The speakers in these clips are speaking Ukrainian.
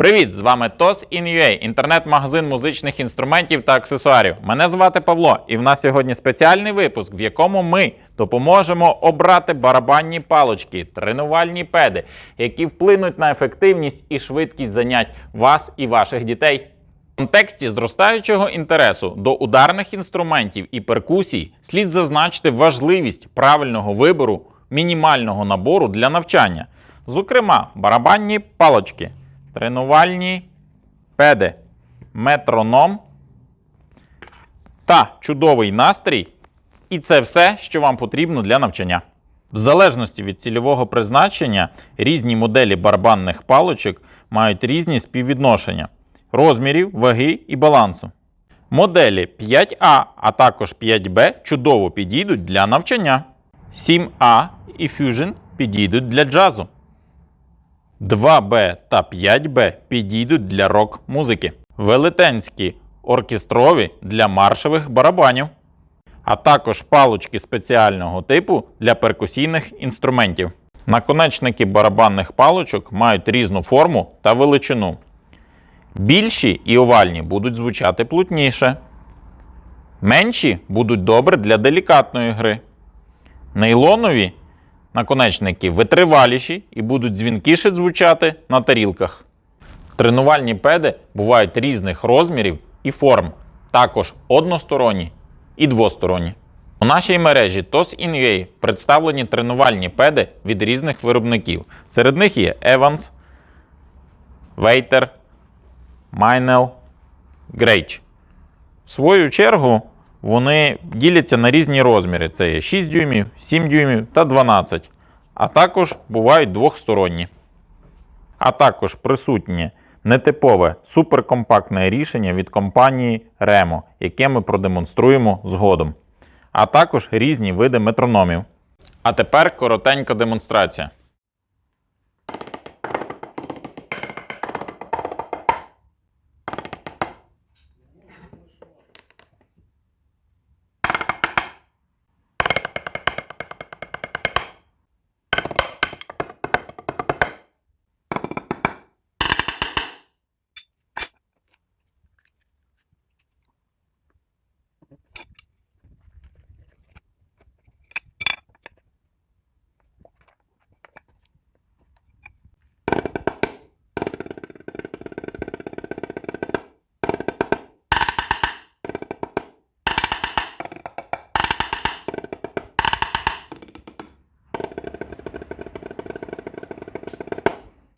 Привіт! З вами TOS IN.UA, інтернет-магазин музичних інструментів та аксесуарів. Мене звати Павло, і в нас сьогодні спеціальний випуск, в якому ми допоможемо обрати барабанні палочки, тренувальні педи, які вплинуть на ефективність і швидкість занять вас і ваших дітей. В контексті зростаючого інтересу до ударних інструментів і перкусій слід зазначити важливість правильного вибору мінімального набору для навчання, зокрема, барабанні палочки, тренувальні педи, метроном та чудовий настрій. І це все, що вам потрібно для навчання. В залежності від цільового призначення, різні моделі барабанних палочок мають різні співвідношення розмірів, ваги і балансу. Моделі 5А, а також 5B чудово підійдуть для навчання. 7А і Fusion підійдуть для джазу. 2Б та 5Б підійдуть для рок-музики. Велетенські оркестрові для маршових барабанів, а також палочки спеціального типу для перкусійних інструментів. Наконечники барабанних палочок мають різну форму та величину. Більші і овальні будуть звучати плутніше. Менші будуть добре для делікатної гри. Нейлонові наконечники витриваліші і будуть дзвінкіше звучати на тарілках. Тренувальні педи бувають різних розмірів і форм, також односторонні і двосторонні. У нашій мережі TOS IN.UA представлені тренувальні педи від різних виробників. Серед них є Evans, Waiter, Meinl, Grage. В свою чергу вони діляться на різні розміри: це є 6 дюймів, 7 дюймів та 12. А також бувають двохсторонні. А також присутнє нетипове суперкомпактне рішення від компанії Remo, яке ми продемонструємо згодом. А також різні види метрономів. А тепер коротенька демонстрація.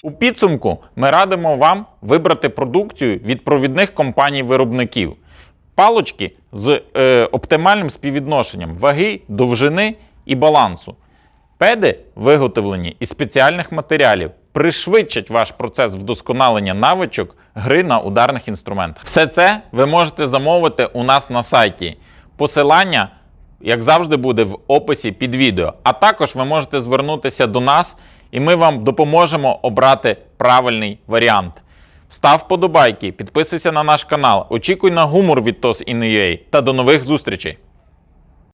У підсумку ми радимо вам вибрати продукцію від провідних компаній-виробників. Палочки з е, оптимальним співвідношенням ваги, довжини і балансу. Педи, виготовлені із спеціальних матеріалів, пришвидшать ваш процес вдосконалення навичок гри на ударних інструментах. Все це ви можете замовити у нас на сайті. Посилання, як завжди, буде в описі під відео. А також ви можете звернутися до нас, і ми вам допоможемо обрати правильний варіант. Став вподобайки, підписуйся на наш канал, очікуй на гумор від TOS IN.UA та до нових зустрічей!